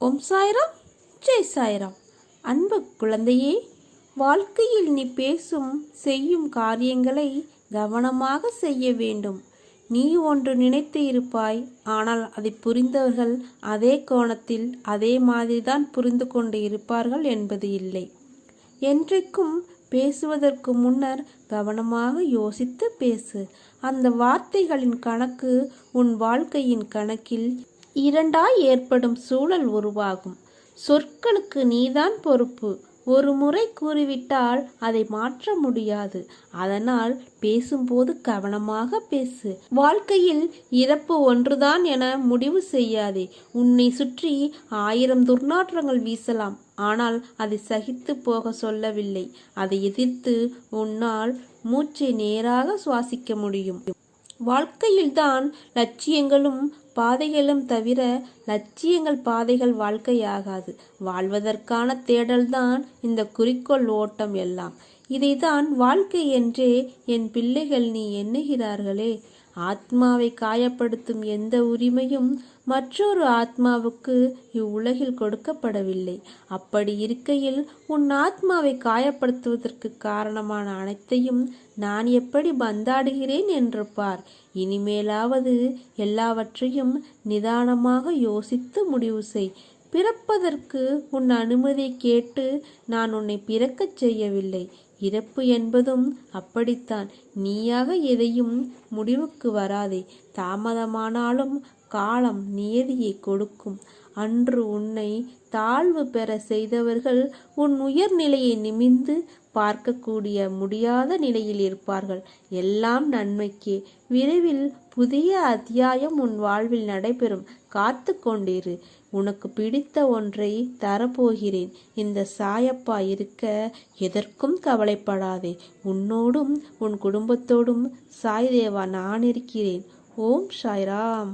ஓம் சாய்ராம் ஜெய் சாய்ராம். அன்பு குழந்தையே வாழ்க்கையில் நீ பேசும் செய்யும் காரியங்களை கவனமாக செய்ய வேண்டும். நீ ஒன்று நினைத்து இருப்பாய் ஆனால் அதை புரிந்தவர்கள் அதே கோணத்தில் அதே மாதிரிதான் புரிந்து கொண்டு இருப்பார்கள் என்பது இல்லை. என்றைக்கும் பேசுவதற்கு முன்னர் கவனமாக யோசித்து பேசு. அந்த வார்த்தைகளின் கணக்கு உன் வாழ்க்கையின் கணக்கில் இரண்டாய் ஏற்படும் சூழல் உருவாகும். சொற்களுக்கு நீதான் பொறுப்பு. ஒரு முறை கூறிவிட்டால் அதை மாற்ற முடியாது. அதனால் பேசும்போது கவனமாக பேசு. வாழ்க்கையில் இறப்பு ஒன்றுதான் என முடிவு செய்யாதே. உன்னை சுற்றி ஆயிரம் துர்நாற்றங்கள் வீசலாம். ஆனால் அதை சகித்து போக சொல்லவில்லை. அதை எதிர்த்து உன்னால் மூச்சை நேராக சுவாசிக்க முடியும். வாழ்க்கையில்தான் லட்சியங்களும் பாதைகளும் தவிர லட்சியங்கள் பாதைகள் வாழ்க்கையாகாது. வாழ்வதற்கான தேடல்தான் இந்த குறிக்கோள் ஓட்டம் எல்லாம். இதைதான் வாழ்க்கை என்றே என் பிள்ளைகள் நீ எண்ணுகிறார்களே. ஆத்மாவை காயப்படுத்தும் எந்த உரிமையும் மற்றொரு ஆத்மாவுக்கு இவ்வுலகில் கொடுக்கப்படவில்லை. அப்படி இருக்கையில் உன் ஆத்மாவை காயப்படுத்துவதற்கு காரணமான அனைத்தையும் நான் எப்படி பந்தாடுகிறேன் என்று பார். இனிமேலாவது எல்லாவற்றையும் நிதானமாக யோசித்து முடிவு செய். பிறப்பதற்கு உன் அனுமதி கேட்டு நான் உன்னை பிறக்கச் செய்யவில்லை. இறப்பு என்பதும் அப்படித்தான். நீயாக எதையும் முடிவுக்கு வராதே. தாமதமானாலும் காலம் நியதியை கொடுக்கும். அன்று உன்னை தாழ்வு பெற செய்தவர்கள் உன் உயர்நிலையை நிமிந்து பார்க்கக்கூடிய முடியாத நிலையில் இருப்பார்கள். எல்லாம் நன்மைக்கே. விரைவில் புதிய அத்தியாயம் உன் வாழ்வில் நடைபெறும். காத்து கொண்டிரு. உனக்கு பிடித்த ஒன்றை தரப்போகிறேன். இந்த சாயப்பா இருக்க எதற்கும் கவலைப்படாதே. உன்னோடும் உன் குடும்பத்தோடும் சாய் தேவா நான் இருக்கிறேன். ஓம் சாய்ராம்.